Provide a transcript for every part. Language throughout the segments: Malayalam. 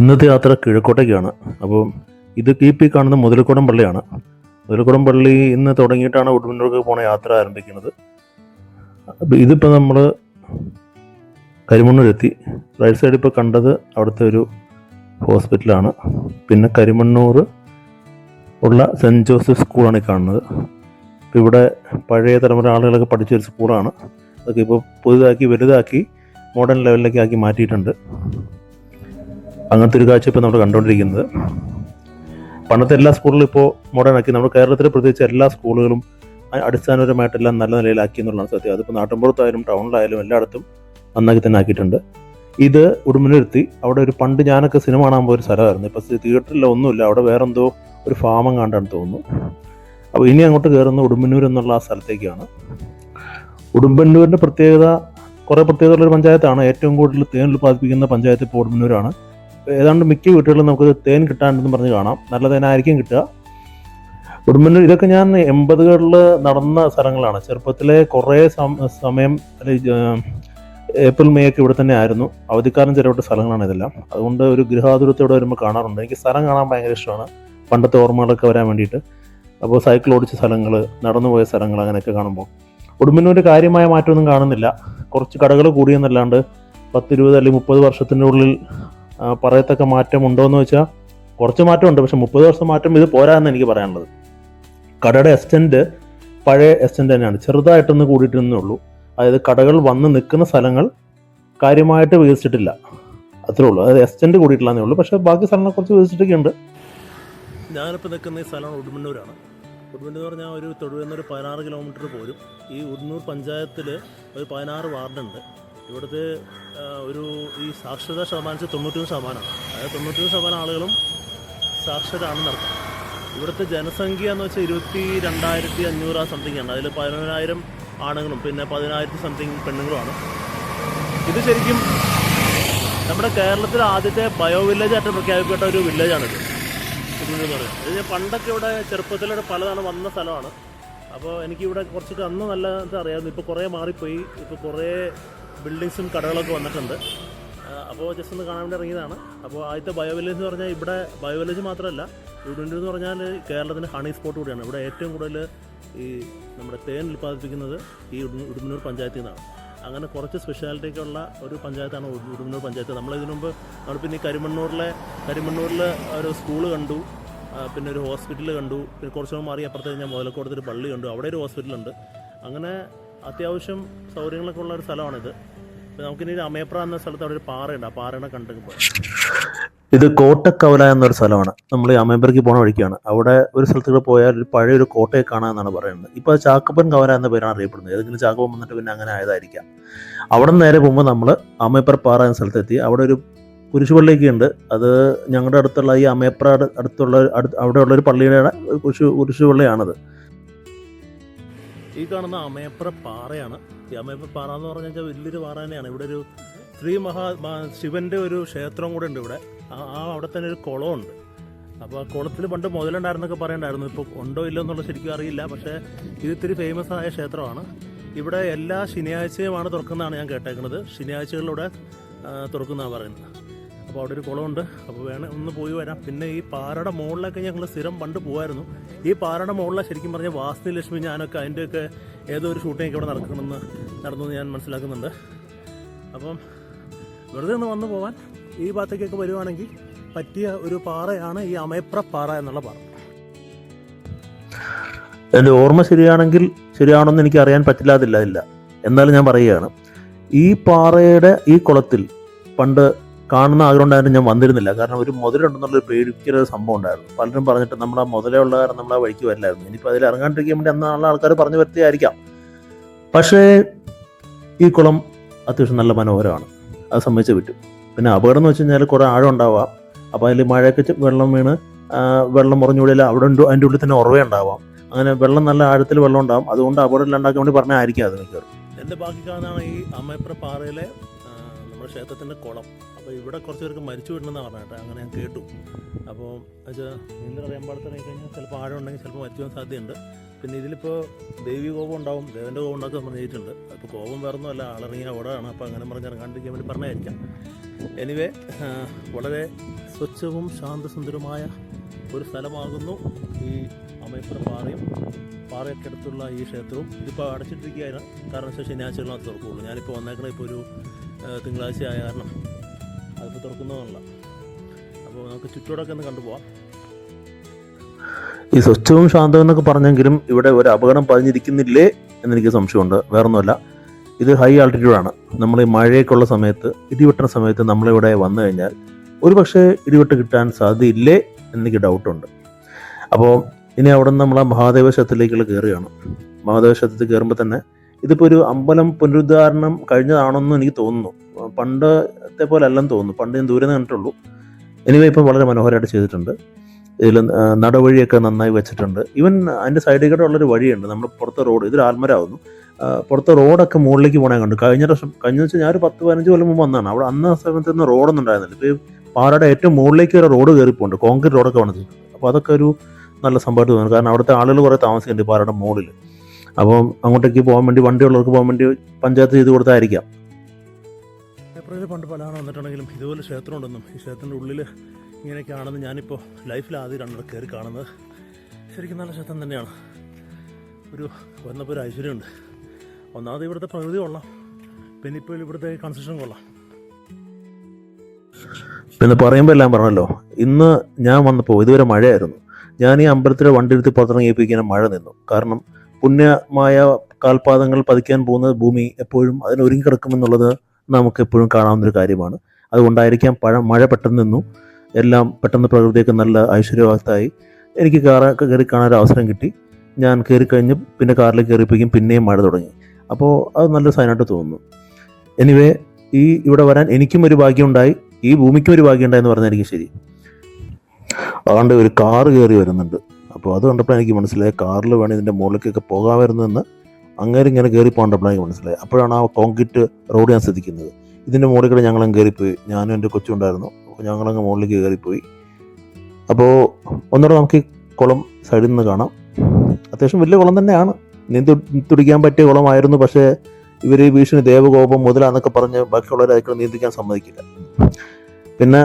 ഇന്നത്തെ യാത്ര കിഴക്കോട്ടേക്കാണ്. അപ്പോൾ ഇത് കീ പി കാണുന്ന മുതലക്കുടം പള്ളിയാണ്. മുതലക്കുടം പള്ളി ഇന്ന് തുടങ്ങിയിട്ടാണ് ഉടുമ്പന്നൂർക്ക് പോണ യാത്ര ആരംഭിക്കുന്നത്. ഇതിപ്പോൾ നമ്മൾ കരിമണ്ണൂരെത്തി. റൈറ്റ് സൈഡ് ഇപ്പോൾ കണ്ടത് അവിടുത്തെ ഒരു ഹോസ്പിറ്റലാണ്. പിന്നെ കരിമണ്ണൂർ ഉള്ള സെന്റ് ജോസഫ് സ്കൂളാണ് ഈ കാണുന്നത്. ഇപ്പോൾ ഇവിടെ പഴയ തലമുറ ആളുകളൊക്കെ പഠിച്ച ഒരു സ്കൂളാണ്. അതൊക്കെ ഇപ്പോൾ പുതുതാക്കി വലുതാക്കി മോഡേൺ ലെവലിലേക്ക് ആക്കി മാറ്റിയിട്ടുണ്ട്. അങ്ങനത്തെ ഒരു കാഴ്ച ഇപ്പോൾ നമ്മൾ കണ്ടുകൊണ്ടിരിക്കുന്നത് പണ്ടത്തെ എല്ലാ സ്കൂളുകളും ഇപ്പോൾ മോഡേൺ ആക്കി നമ്മുടെ കേരളത്തിൽ പ്രത്യേകിച്ച് എല്ലാ സ്കൂളുകളും അടിസ്ഥാനപരമായിട്ടെല്ലാം നല്ല നിലയിലാക്കി എന്നുള്ളതാണ് സത്യം. അതിപ്പോൾ നാട്ടിൻപുറത്തായാലും ടൗണിലായാലും എല്ലായിടത്തും നന്നാക്കി തന്നെ ആക്കിയിട്ടുണ്ട്. ഇത് ഉടുമ്പിനിരുത്തി അവിടെ ഒരു പണ്ട് ഞാനൊക്കെ സിനിമ കാണാൻ പോയൊരു സ്ഥലമായിരുന്നു. ഇപ്പോൾ തിയേറ്ററിൽ ഒന്നുമില്ല അവിടെ വേറെന്തോ ഒരു ഫാമം കണ്ടാണ് തോന്നുന്നു. അപ്പോൾ ഇനി അങ്ങോട്ട് കയറുന്ന ഉടുമ്പന്നൂർ എന്നുള്ള ആ സ്ഥലത്തേക്കാണ്. ഉടുമ്പന്നൂരിന്റെ പ്രത്യേകത കുറേ പ്രത്യേകതയുള്ള ഒരു പഞ്ചായത്താണ്. ഏറ്റവും കൂടുതൽ തേൻ ഉൽപ്പാദിപ്പിക്കുന്ന പഞ്ചായത്ത് ഇപ്പോൾ ഉടുമ്പന്നൂരാണ്. ഏതാണ്ട് മിക്ക വീട്ടുകളിലും നമുക്ക് തേൻ കിട്ടാണ്ടെന്ന് പറഞ്ഞ് കാണാം. നല്ല തേനായിരിക്കും കിട്ടുക. ഉടുമ്പന്നൂർ ഇതൊക്കെ ഞാൻ എൺപതുകളിൽ നടന്ന സ്ഥലങ്ങളാണ്. ചെറുപ്പത്തിലെ കുറേ സമയം ഏപ്രിൽ മെയ് ഒക്കെ ഇവിടെ തന്നെ ആയിരുന്നു. അവധിക്കാലം ചെലവിട്ട സ്ഥലങ്ങളാണ് ഇതെല്ലാം. അതുകൊണ്ട് ഒരു ഗൃഹാതുരത്തോടെ വരുമ്പോൾ കാണാറുണ്ട്. എനിക്ക് സ്ഥലം കാണാൻ ഭയങ്കര ഇഷ്ടമാണ്. പണ്ടത്തെ ഓർമ്മകളൊക്കെ വരാൻ വേണ്ടിയിട്ട്. അപ്പോൾ സൈക്കിൾ ഓടിച്ച സ്ഥലങ്ങൾ നടന്നു പോയ സ്ഥലങ്ങൾ അങ്ങനെയൊക്കെ കാണുമ്പോൾ. ഉടുമ്പന്നൂർ കാര്യമായ മാറ്റമൊന്നും കാണുന്നില്ല. കുറച്ച് കടകൾ കൂടിയെന്നല്ലാണ്ട് പത്തിരുപത് അല്ലെങ്കിൽ മുപ്പത് ആ, പറയത്തക്ക മാറ്റം ഉണ്ടോ എന്ന് വെച്ചാൽ കുറച്ച് മാറ്റമുണ്ട് പക്ഷെ മുപ്പത് വർഷം മാറ്റം ഇത് പോരാന്ന് എനിക്ക് പറയാനുള്ളത്. കടയുടെ എക്സ്റ്റന്റ് പഴയ എക്സ്റ്റന്റ് തന്നെയാണ് ചെറുതായിട്ടൊന്ന് കൂടിയിട്ടേ ഉള്ളൂ. അതായത് കടകൾ വന്ന് നിൽക്കുന്ന സ്ഥലങ്ങൾ കാര്യമായിട്ട് വികസിച്ചിട്ടില്ല. അത്രേ ഉള്ളൂ. അതായത് എക്സ്റ്റന്റ് കൂടിയിട്ടില്ലെന്നേ ഉള്ളൂ പക്ഷേ ബാക്കി സ്ഥലങ്ങൾ കുറച്ച് വികസിച്ചിട്ടൊക്കെ ഉണ്ട് ഞാനിപ്പോൾ നിൽക്കുന്ന ഈ സ്ഥലമാണ് ഉടുമ്പന്നൂരാണ്. ഉടുമ്പന്നൂർ എന്ന് പറഞ്ഞാൽ ഒരു തൊടുവെന്ന് ഒരു പതിനാറ് കിലോമീറ്റർ പോരും ഈ ഉടുന്നൂർ പഞ്ചായത്തിൽ ഒരു പതിനാറ് വാർഡുണ്ട്. ഇവിടുത്തെ ഒരു ഈ സാക്ഷരത ശതമാനം തൊണ്ണൂറ്റൊന്ന് ശതമാനമാണ്. അതായത് തൊണ്ണൂറ്റൊന്ന് ശതമാനം ആളുകളും സാക്ഷരരാണെന്ന് അർത്ഥം ഇവിടുത്തെ ജനസംഖ്യ എന്ന് വെച്ചാൽ ഇരുപത്തി രണ്ടായിരത്തി അഞ്ഞൂറ് ആ സംതിങ് ആണ്. അതിൽ പതിനൊന്നായിരം ആണുങ്ങളും പിന്നെ പതിനായിരത്തി സംതിങ് പെണ്ണുങ്ങളുമാണ്. ഇത് ശരിക്കും നമ്മുടെ കേരളത്തിൽ ആദ്യത്തെ ബയോ വില്ലേജ് ആയിട്ട് പ്രഖ്യാപിക്കപ്പെട്ട ഒരു വില്ലേജാണിത് എന്ന് പറയുന്നത്. പണ്ടൊക്കെ ഇവിടെ ചെറുപ്പത്തിലൂടെ പലതാണ് വന്ന സ്ഥലമാണ്. അപ്പോൾ എനിക്കിവിടെ കുറച്ചൊക്കെ അന്ന് നല്ല അറിയാമായിരുന്നു ഇപ്പോൾ കുറേ മാറിപ്പോയി. ഇപ്പോൾ കുറേ ബിൽഡിങ്സും കടകളൊക്കെ വന്നിട്ടുണ്ട്. അപ്പോൾ ജസ്റ്റ് ഒന്ന് കാണാൻ വേണ്ടി ഇറങ്ങിയതാണ്. അപ്പോൾ ആദ്യത്തെ ബയോ വില്ലേജ് എന്ന് പറഞ്ഞാൽ ഇവിടെ ബയോ വില്ലേജ് മാത്രമല്ല ഇവിടെ എന്ന് പറഞ്ഞാൽ കേരളത്തിന്റെ ഹണി സ്പോട്ട് കൂടിയാണ്. ഇവിടെ ഏറ്റവും കൂടുതൽ ഈ നമ്മുടെ തേൻ ഉൽപ്പാദിപ്പിക്കുന്നത് ഈ ഉടുമ്പനൂർ പഞ്ചായത്തിൽ നിന്നാണ്. അങ്ങനെ കുറച്ച് സ്പെഷ്യാലിറ്റി ഒക്കെ ഉള്ള ഒരു പഞ്ചായത്താണ് ഉടുമ്പനൂർ പഞ്ചായത്ത്. നമ്മൾ ഇതിനു മുമ്പ് നമ്മൾ പിന്നെ കരിമണ്ണൂരിലെ കരിമണ്ണൂരിൽ ഒരു സ്കൂൾ കണ്ടു. പിന്നെ ഒരു ഹോസ്പിറ്റൽ കണ്ടു. പിന്നെ കുറച്ചുകൂടെ മാറി അപ്പുറത്ത് കഴിഞ്ഞാൽ മുതലക്കോടത്തൊരു പള്ളി കണ്ടു. അവിടെ ഒരു ഹോസ്പിറ്റലുണ്ട് അങ്ങനെ അത്യാവശ്യം സൗകര്യങ്ങളൊക്കെ ഉള്ള ഒരു സ്ഥലമാണിത്. നമുക്കിനി അമേപ്ര എന്ന സ്ഥലത്ത് അവിടെ ഒരു പാറയുണ്ട്. ആ പാറയുടെ കണ്ടു ഇത് കോട്ടക്കവല എന്നൊരു സ്ഥലമാണ്. നമ്മൾ ഈ അമേബർക്ക് പോണ വഴിക്കാണ്. അവിടെ ഒരു സ്ഥലത്ത് പോയാൽ ഒരു പഴയ ഒരു കോട്ടയെ കാണാമെന്നാണ് പറയുന്നത്. ഇപ്പോൾ അത് ചാക്കപ്പൻ കവല എന്ന പേരാണ് അറിയപ്പെടുന്നത്. ഏതെങ്കിലും ചാക്കപ്പൻ വന്നിട്ട് പിന്നെ അങ്ങനെ ആയതായിരിക്കാം. അവിടെ നിന്ന് നേരെ പോകുമ്പോൾ നമ്മൾ അമേപ്പർ പാറ എന്ന സ്ഥലത്തെത്തി. അവിടെ ഒരു കുരിശുപള്ളിയൊക്കെ ഉണ്ട്. അത് ഞങ്ങളുടെ അടുത്തുള്ള ഈ അമേപ്ര അടുത്തുള്ള അടുത്ത് അവിടെയുള്ള ഒരു പള്ളിയുടെ കുരിശു കുരിശുപള്ളിയാണത്. ഈ കാണുന്ന അമേപ്ര പാറയാണ്. ഈ അമേപ്ര പാറ എന്ന് പറഞ്ഞു കഴിഞ്ഞാൽ വലിയൊരു പാറ തന്നെയാണ്. ഇവിടെ ഒരു ശ്രീ മഹാ ശിവന്റെ ഒരു ക്ഷേത്രം കൂടെ ഉണ്ട് ഇവിടെ. ആ അവിടെ തന്നെ ഒരു കുളമുണ്ട്. അപ്പോൾ ആ കുളത്തിൽ പണ്ട് മുതലുണ്ടായിരുന്നൊക്കെ പറയണ്ടായിരുന്നു. ഇപ്പോൾ ഉണ്ടോ ഇല്ലോ എന്നുള്ളത് ശരിക്കും അറിയില്ല. പക്ഷേ ഇത് ഇത്തിരി ഫേമസ് ആയ ക്ഷേത്രമാണ്. ഇവിടെ എല്ലാ ശനിയാഴ്ചയുമാണ് തുറക്കുന്നതാണ് ഞാൻ കേട്ടേക്കുന്നത്. ശനിയാഴ്ചകളിലൂടെ തുറക്കുന്നതാണ് പറയുന്നത്. അപ്പോൾ അവിടെ ഒരു കുളമുണ്ട്. അപ്പോൾ വേണേ ഒന്ന് പോയി വരാം. പിന്നെ ഈ പാറയുടെ മുകളിലൊക്കെ ഞങ്ങൾ സ്ഥിരം പണ്ട് പോകുമായിരുന്നു ഈ പാറയുടെ മുകളിലെ ശരിക്കും പറഞ്ഞാൽ വാസ്തു ലക്ഷ്മി ഞാനൊക്കെ അതിന്റെയൊക്കെ ഏതോ ഒരു ഷൂട്ടിംഗ് ഇവിടെ നടക്കണമെന്ന് നടന്നു ഞാൻ മനസ്സിലാക്കുന്നുണ്ട്. അപ്പം വെറുതെ ഒന്ന് വന്നു പോവാൻ. ഈ ഭാഗത്തേക്കൊക്കെ വരുവാണെങ്കിൽ പറ്റിയ ഒരു പാറയാണ് ഈ അമയപ്ര പാറ എന്നുള്ള പാറ. എന്റെ ഓർമ്മ ശരിയാണെങ്കിൽ ശരിയാണെന്ന് എനിക്ക് അറിയാൻ പറ്റില്ലാതില്ല ഇല്ല. എന്നാലും ഞാൻ പറയുകയാണ്. ഈ പാറയുടെ ഈ കുളത്തിൽ പണ്ട് കാണുന്ന ആഗ്രഹമുണ്ടായിരുന്നു ഞാൻ വന്നിരുന്നില്ല. കാരണം ഒരു മുതലുണ്ടെന്നുള്ളൊരു പേടിക്കുന്ന ഒരു സംഭവം ഉണ്ടായിരുന്നു. പലരും പറഞ്ഞിട്ട് നമ്മൾ ആ ഉള്ള കാരണം നമ്മൾ വഴിക്ക് വരില്ലായിരുന്നു. ഇനിയിപ്പോൾ അതിൽ ഇറങ്ങാണ്ടിരിക്കാൻ വേണ്ടി അന്നുള്ള ആൾക്കാർ പറഞ്ഞു വരുത്തിയായിരിക്കാം. പക്ഷേ ഈ കുളം അത്യാവശ്യം നല്ല മനോഹരമാണ്. അത് സമ്മതിച്ച് വിട്ടു. പിന്നെ അപകടം എന്ന് വെച്ച് കഴിഞ്ഞാൽ കുറേ ആഴം ഉണ്ടാവാം. അപ്പോൾ അതിൽ മഴയൊക്കെ വെള്ളം വീണ് വെള്ളം മുറിഞ്ഞുള്ളിൽ അവിടെ അതിന്റെ ഉള്ളിൽ തന്നെ ഉറവ ഉണ്ടാവാം. അങ്ങനെ വെള്ളം നല്ല ആഴത്തിൽ വെള്ളം ഉണ്ടാവും. അതുകൊണ്ട് അപകടം ഇല്ലാണ്ടാക്കാൻ വേണ്ടി പറഞ്ഞായിരിക്കും അത് മിക്കവാറും. എന്റെ ബാക്കി കാണുന്നതാണ് ഈ അമ്മയപ്പുറ പാറയിലെ നമ്മുടെ ക്ഷേത്രത്തിന്റെ കുളം. അപ്പോൾ ഇവിടെ കുറച്ച് പേർക്ക് മരിച്ചു വിടണമെന്നാണ് പറഞ്ഞിട്ട് അങ്ങനെ ഞാൻ കേട്ടു. അപ്പോൾ വെച്ചാൽ നീന്തൽ അറിയാൻ പാടത്തിറങ്ങി കഴിഞ്ഞാൽ ചിലപ്പോൾ ആഴം ഉണ്ടെങ്കിൽ ചിലപ്പോൾ മരിച്ചു പോകാൻ സാധ്യതയുണ്ട്. പിന്നെ ഇതിലിപ്പോൾ ദേവി കോപം ഉണ്ടാവും. ദേവന്റെ കോപം ഉണ്ടാക്കാൻ പറഞ്ഞിട്ടുണ്ട്. അപ്പോൾ കോപം വേറൊന്നും അല്ല. ആളിറങ്ങിയ അവിടെയാണ് അപ്പോൾ അങ്ങനെ പറഞ്ഞ് ഇറങ്ങാണ്ടിരിക്കാൻ വേണ്ടി പറഞ്ഞായിരിക്കാം. എനിവേ വളരെ സ്വച്ഛവും ശാന്തസുന്ദരമായ ഒരു സ്ഥലമാകുന്നു ഈ അമയപ്പുറം പാറയും. പാറയൊക്കെ അടുത്തുള്ള ഈ ക്ഷേത്രവും. ഇതിപ്പോൾ അടച്ചിട്ടിരിക്കുകയാണ്. കാരണം ശനിയാഴ്ചകളാണ് തുറക്കുള്ളൂ. ഞാനിപ്പോൾ വന്നേക്കണ ഇപ്പോൾ ഒരു തിങ്കളാഴ്ച ആയ കാരണം. അതിപ്പോൾ തുറക്കുന്നതല്ല അപ്പോൾ നമുക്ക് ചുറ്റോടൊക്കെ ഒന്ന് കണ്ടുപോവാം ഈ സ്വച്ഛവും ശാന്തവും എന്നൊക്കെ പറഞ്ഞെങ്കിലും ഇവിടെ ഒരു അപകടം പതിഞ്ഞിരിക്കുന്നില്ലേ എന്നെനിക്ക് സംശയമുണ്ട്. വേറൊന്നുമല്ല. ഇത് ഹൈ ആൾട്ടിറ്റ്യൂഡാണ്. നമ്മൾ ഈ മഴയൊക്കെയുള്ള സമയത്ത് ഇടിവെട്ടുന്ന സമയത്ത് നമ്മളിവിടെ വന്നു കഴിഞ്ഞാൽ ഒരു പക്ഷേ ഇടിവെട്ട് കിട്ടാൻ സാധ്യതയില്ലേ എന്നെനിക്ക് ഡൗട്ടുണ്ട്. അപ്പോൾ ഇനി അവിടെ നിന്ന് നമ്മൾ ആ മഹാദേവ ക്ഷേത്രത്തിലേക്കുള്ള കയറുകയാണ്. മഹാദേവ ക്ഷേത്രത്തിൽ കയറുമ്പോൾ തന്നെ ഇതിപ്പോൾ ഒരു അമ്പലം പുനരുദ്ധാരണം കഴിഞ്ഞതാണെന്നും എനിക്ക് തോന്നുന്നു. പണ്ടത്തെ പോലെ അല്ലെന്ന് തോന്നുന്നു. പണ്ട് ഞാൻ ദൂരെ കണ്ടിട്ടുള്ളൂ. എനിവേ ഇപ്പം വളരെ മനോഹരമായിട്ട് ചെയ്തിട്ടുണ്ട്. ഇതിൽ നടവഴിയൊക്കെ നന്നായി വെച്ചിട്ടുണ്ട്. ഈവൻ അതിന്റെ സൈഡിൽ കൂടെ ഉള്ളൊരു വഴിയുണ്ട്. നമ്മൾ പുറത്തെ റോഡ് ഇതൊരു ആൽമരാവുന്നു പുറത്തെ റോഡൊക്കെ മുകളിലേക്ക് പോകണേ കണ്ടു. കഴിഞ്ഞ വർഷം കഴിഞ്ഞ വെച്ചാൽ ഞാൻ ഒരു പത്ത് പതിനഞ്ച് കൊല്ലം മുമ്പ് വന്നതാണ്. അവിടെ അന്ന് സമയത്ത് നിന്ന് റോഡൊന്നും ഉണ്ടായിരുന്നില്ല. ഇപ്പോൾ പാറയുടെ ഏറ്റവും മുകളിലേക്ക് ഒരു റോഡ് കയറിപ്പോണ്ട്. കോൺക്രീറ്റ് റോഡൊക്കെ വന്നിട്ടുണ്ട്. അപ്പോൾ അതൊക്കെ ഒരു നല്ല സംഭവമായിട്ട് തോന്നുന്നു. കാരണം അവിടുത്തെ ആളുകൾ കുറേ താമസിക്കുന്നുണ്ട് പാറയുടെ മുകളിൽ അപ്പം അങ്ങോട്ടേക്ക് പോകാൻ വേണ്ടി വണ്ടിയുള്ളവർക്ക് പോകാൻ വേണ്ടി പഞ്ചായത്ത് ചെയ്ത് കൊടുത്തായിരിക്കാം. ഏപ്രിലിൽ പണ്ട് പലതാണ് വന്നിട്ടുണ്ടെങ്കിലും ഇതുപോലെ ക്ഷേത്രം ഉണ്ടെന്നും ഈ ക്ഷേത്രത്തിന്റെ ഉള്ളിൽ ഇങ്ങനെയൊക്കെയാണെന്ന് ഞാനിപ്പോൾ ലൈഫിൽ ആദ്യം രണ്ടര കയറി കാണുന്നത് ശരിക്കും നല്ല ക്ഷേത്രം തന്നെയാണ്. ഒരു വന്നപ്പോൾ ഒരു ഐശ്വര്യമുണ്ട്. ഒന്നാമത് ഇവിടുത്തെ പ്രകൃതി കൊള്ളാം. പിന്നെ ഇപ്പോൾ ഇവിടുത്തെ കൺസ്ട്രക്ഷൻ കൊള്ളാം. പിന്നെ പറയുമ്പോൾ എല്ലാം പറഞ്ഞല്ലോ ഇന്ന് ഞാൻ വന്നപ്പോൾ ഇതുവരെ മഴയായിരുന്നു. ഞാൻ ഈ അമ്പലത്തിലെ വണ്ടി എടുത്ത് പുറത്തിറങ്ങിയപ്പോൾ ഇങ്ങനെ മഴ നിന്നു. കാരണം പുണ്യമായ കാൽപാദങ്ങൾ പതിക്കാൻ പോകുന്ന ഭൂമി എപ്പോഴും അതിന് ഒരുങ്ങിക്കിടക്കുമെന്നുള്ളത് നമുക്ക് എപ്പോഴും കാണാവുന്നൊരു കാര്യമാണ്. അതുകൊണ്ടായിരിക്കാം പഴ മഴ പെട്ടെന്ന് നിന്നു. എല്ലാം പെട്ടെന്ന് പ്രകൃതിയൊക്കെ നല്ല ഐശ്വര്യവാക്തായി എനിക്ക് കാറാ കയറി കാണാൻ ഒരു അവസരം കിട്ടി. ഞാൻ കയറി കഴിഞ്ഞ് പിന്നെ കാറിലേക്ക് കയറിയപ്പോഴേക്കും പിന്നെയും മഴ തുടങ്ങി. അപ്പോൾ അത് നല്ലൊരു സൈനായിട്ട് തോന്നുന്നു. എനിവേ ഈ ഇവിടെ വരാൻ എനിക്കും ഒരു ഭാഗ്യമുണ്ടായി. ഈ ഭൂമിക്കും ഒരു ഭാഗ്യമുണ്ടായി എന്ന് പറഞ്ഞാൽ എനിക്ക് ശരി. അതുകൊണ്ട് ഒരു കാറ് കയറി വരുന്നുണ്ട്. അപ്പോൾ അത് കണ്ടപ്പോൾ എനിക്ക് മനസ്സിലായി കാറിൽ വേണം ഇതിന്റെ മുകളിലേക്കൊക്കെ പോകാമായിരുന്നെന്ന് അങ്ങനെ ഇങ്ങനെ കയറി പോകേണ്ടപ്പോഴാണ് എനിക്ക് മനസ്സിലായി അപ്പോഴാണ് ആ കോൺക്രീറ്റ് റോഡ് ഞാൻ ശ്രദ്ധിക്കുന്നത്. ഇതിന്റെ മുകളിൽ കൂടെ ഞങ്ങളും കയറിപ്പോയി. ഞാനും എന്റെ കൊച്ചുണ്ടായിരുന്നു അപ്പോൾ ഞങ്ങളങ്ങ് മുകളിലേക്ക് കയറിപ്പോയി. അപ്പോൾ ഒന്നുകൂടെ നമുക്ക് ഈ കുളം സൈഡിൽ നിന്ന് കാണാം. അത്യാവശ്യം വലിയ കുളം തന്നെയാണ്. നീന്തി തുടിക്കാൻ പറ്റിയ കുളമായിരുന്നു. പക്ഷേ ഇവർ ഭീഷണി ദേവകോപം മുതലാന്നൊക്കെ പറഞ്ഞ് ബാക്കിയുള്ളവരെ അതിക്കൂടെ നീന്തിക്കാൻ സമ്മതിക്കില്ല. പിന്നെ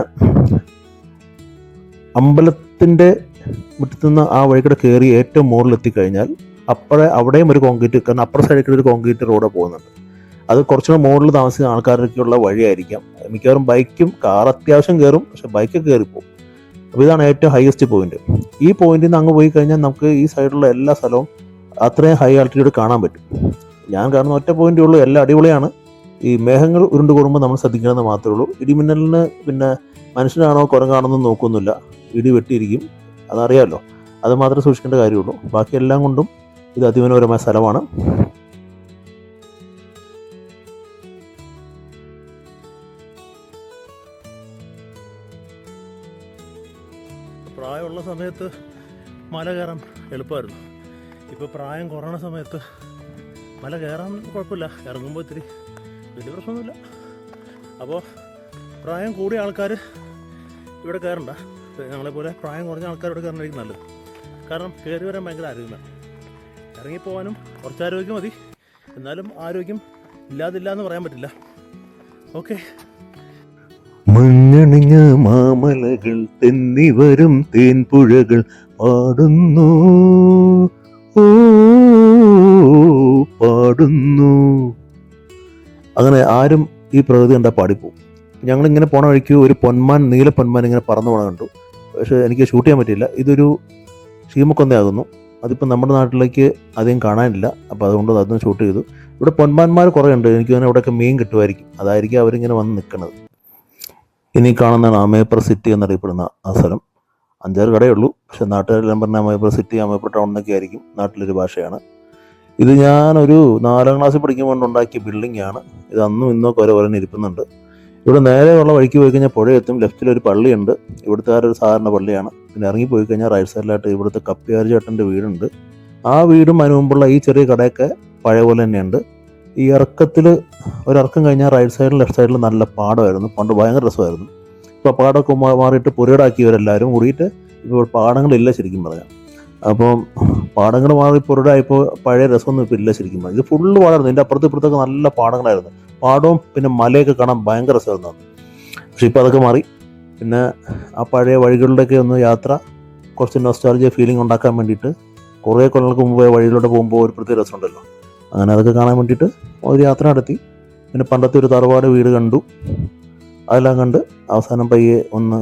അമ്പലത്തിന്റെ മുറ്റത്തു നിന്ന് ആ വഴിക്കൂടെ കയറി ഏറ്റവും മുകളിൽ എത്തിക്കഴിഞ്ഞാൽ അപ്പുറേ അവിടെയും ഒരു കോൺക്രീറ്റ് കാരണം അപ്പുറ സൈഡിൽ കൂടി ഒരു കോൺക്രീറ്റ് റോഡ് പോകുന്നുണ്ട്. അത് കുറച്ചുകൂടെ മുകളിൽ താമസിക്കുന്ന ആൾക്കാർക്കുള്ള വഴിയായിരിക്കാം. മിക്കവാറും ബൈക്കും കാർ അത്യാവശ്യം കയറും പക്ഷെ ബൈക്കൊക്കെ കയറിപ്പോവും. അപ്പോൾ ഇതാണ് ഏറ്റവും ഹയസ്റ്റ് പോയിന്റ് ഈ പോയിന്റിൽ നിന്ന് അങ്ങ് പോയി കഴിഞ്ഞാൽ നമുക്ക് ഈ സൈഡിലുള്ള എല്ലാ സ്ഥലവും അത്രയും ഹൈ ആൾട്ടിറ്റ്യൂഡ് കാണാൻ പറ്റും. ഞാൻ കാരണം ഒറ്റ പോയിന്റേ ഉള്ളൂ എല്ലാം അടിപൊളിയാണ്. ഈ മേഘങ്ങൾ ഉരുണ്ട് കൂടുമ്പോൾ നമ്മൾ ശ്രദ്ധിക്കണമെന്ന് മാത്രമേ ഉള്ളൂ. ഇടിമിന്നലിന് പിന്നെ മനുഷ്യനാണോ കുരങ്ങാണോ എന്ന് നോക്കുന്നില്ല. ഇടി വെട്ടിയിരിക്കും. അതറിയാമല്ലോ അത് മാത്രമേ സൂക്ഷിക്കേണ്ട കാര്യമുള്ളൂ. ബാക്കി എല്ലാം കൊണ്ടും ഇത് അതിമനോഹരമായ സ്ഥലമാണ്. പ്രായമുള്ള സമയത്ത് മല കയറാൻ എളുപ്പമായിരുന്നു. ഇപ്പോൾ പ്രായം കുറയണ സമയത്ത് മല കയറാൻ കുഴപ്പമില്ല. ഇറങ്ങുമ്പോൾ ഇത്തിരി വലിയ പ്രശ്നമൊന്നുമില്ല. അപ്പോൾ പ്രായം കൂടിയ ആൾക്കാർ ഇവിടെ കയറണ്ട. ഞങ്ങളെപ്പോലെ പ്രായം കുറഞ്ഞ ആൾക്കാരോട് ഇവിടെ കയറണമായിരിക്കും നല്ലത് കാരണം കയറി വരാൻ ഭയങ്കര ആരോഗ്യമാണ് ഇറങ്ങിപ്പോവാനും കുറച്ച് ആരോഗ്യം മതി. എന്നാലും ആരോഗ്യം ഇല്ലാതില്ല എന്ന് പറയാൻ പറ്റില്ല. ഓക്കെ. മഞ്ഞണിഞ്ഞ മാമലകൾ തെന്നിവരും തേൻപുഴകൾ പാടുന്നു. ഓ പാടുന്നു. അങ്ങനെ ആരും ഈ പ്രകൃതി കണ്ടാൽ പാടിപ്പോവും. ഞങ്ങളിങ്ങനെ പോണ വഴിക്ക് ഒരു പൊന്മാൻ നീല പൊന്മാൻ ഇങ്ങനെ പറന്നു പോണ കണ്ടു. പക്ഷേ എനിക്ക് ഷൂട്ട് ചെയ്യാൻ പറ്റിയില്ല. ഇതൊരു ഷീമക്കൊന്നയാകുന്നു അതിപ്പോൾ നമ്മുടെ നാട്ടിലേക്ക് അധികം കാണാനില്ല. അപ്പോൾ അതുകൊണ്ട് അതൊന്നും ഷൂട്ട് ചെയ്തു. ഇവിടെ പൊന്മാന്മാർ കുറേ ഉണ്ട്. എനിക്ക് തന്നെ ഇവിടെയൊക്കെ മീൻ കിട്ടുമായിരിക്കും. അതായിരിക്കും അവരിങ്ങനെ വന്ന് നിൽക്കുന്നത് ഇനി കാണുന്നതാണ് അമേപ്പർ സിറ്റി എന്നറിയപ്പെടുന്ന ആ സ്ഥലം. അഞ്ചാറ് കടയേ ഉള്ളൂ. പക്ഷെ നാട്ടുകാരെല്ലാം പറഞ്ഞ അമേപ്പർ സിറ്റി അമേപ്പർ ടൗൺ എന്നൊക്കെ ആയിരിക്കും നാട്ടിലൊരു ഭാഷയാണ്. ഇത് ഞാനൊരു നാലാം ക്ലാസ്സിൽ പഠിക്കുമ്പോൾ ഉണ്ടാക്കിയ ബിൽഡിംഗ് ആണ് ഇത് അന്നും ഇന്നൊക്കെ ഓരോ ഓരോ ഇരിക്കുന്നുണ്ട് ഇവിടെ നേരെ ഉള്ള വഴിക്ക് പോയി കഴിഞ്ഞാൽ പുഴയെത്തും. ലെഫ്റ്റിൽ ഒരു പള്ളിയുണ്ട്. ഇവിടുത്തെ ഒരു സാധാരണ പള്ളിയാണ്. പിന്നെ ഇറങ്ങി പോയി കഴിഞ്ഞാൽ റൈറ്റ് സൈഡിലായിട്ട് ഇവിടുത്തെ കപ്പിയാർ ചേട്ടന്റെ വീടുണ്ട്. ആ വീടും അതിന് മുമ്പുള്ള ഈ ചെറിയ കടയൊക്കെ പഴയ പോലെ തന്നെയുണ്ട്. ഈ ഇറക്കത്തിൽ ഒരിറക്കം കഴിഞ്ഞാൽ റൈറ്റ് സൈഡിലും ലെഫ്റ്റ് സൈഡിലും നല്ല പാടമായിരുന്നു. പണ്ട് ഭയങ്കര രസമായിരുന്നു. ഇപ്പോൾ പാടമൊക്കെ മാറിയിട്ട് പുരയിടാക്കിയവരെല്ലാവരും കൂടിയിട്ട് ഇപ്പോൾ പാടങ്ങളില്ല ശരിക്കും പറഞ്ഞാൽ. അപ്പം പാടങ്ങൾ മാറി പുരടായപ്പോൾ പഴയ രസമൊന്നും ഇപ്പോൾ ഇല്ല ശരിക്കും പറഞ്ഞാൽ. ഇത് ഫുള്ള് പാടായിരുന്നു. ഇതിന്റെ അപ്പുറത്തും ഇപ്പുറത്തൊക്കെ നല്ല പാടങ്ങളായിരുന്നു. പാടവും പിന്നെ മലയൊക്കെ കാണാൻ ഭയങ്കര സ്ഥലം തന്നു പക്ഷെ ഇപ്പോൾ അതൊക്കെ മാറി. പിന്നെ ആ പഴയ വഴികളിലൊക്കെ ഒന്ന് യാത്ര കുറച്ച് നൊസ്റ്റാർജിയ ഫീലിംഗ് ഉണ്ടാക്കാൻ വേണ്ടിയിട്ട് കുറേ കൊല്ലങ്ങൾക്ക് മുമ്പ് വഴിയിലൂടെ പോകുമ്പോൾ ഒരു പ്രത്യേക രസമുണ്ടല്ലോ. അങ്ങനെ അതൊക്കെ കാണാൻ വേണ്ടിയിട്ട് ഒരു യാത്ര നടത്തി. പിന്നെ പണ്ടത്തെ ഒരു തറവാട് വീട് കണ്ടു. അതെല്ലാം കണ്ട് അവസാനം പയ്യെ ഒന്ന്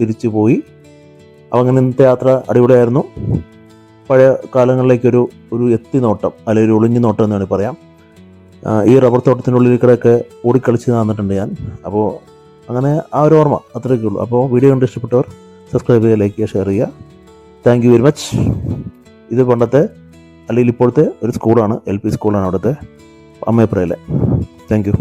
തിരിച്ചു പോയി. അപ്പം അങ്ങനെ ഇന്നത്തെ യാത്ര അടിപൊളിയായിരുന്നു. പഴയ കാലങ്ങളിലേക്കൊരു ഒരു എത്തി നോട്ടം അല്ലെങ്കിൽ ഒരു ഒളിഞ്ഞു നോട്ടം എന്ന് വേണമെങ്കിൽ പറയാം. ഈ റബ്ബർ തോട്ടത്തിനുള്ളിൽ കൂടെയൊക്കെ ഓടിക്കളിച്ച് നടന്നിട്ടുണ്ട് ഞാൻ. അപ്പോൾ അങ്ങനെ ആ ഒരു ഓർമ്മ അത്രയൊക്കെ ഉള്ളൂ. അപ്പോൾ വീഡിയോ കണ്ട് ഇഷ്ടപ്പെട്ടവർ സബ്സ്ക്രൈബ് ചെയ്യുക ലൈക്ക് ചെയ്യുക ഷെയർ ചെയ്യുക. താങ്ക് യു വെരി മച്ച് ഇത് പണ്ടത്തെ അല്ലെങ്കിൽ ഇപ്പോഴത്തെ ഒരു സ്കൂളാണ് എൽ പി സ്കൂളാണ് അവിടുത്തെ അമ്മയപ്പുറയിലെ. Thank you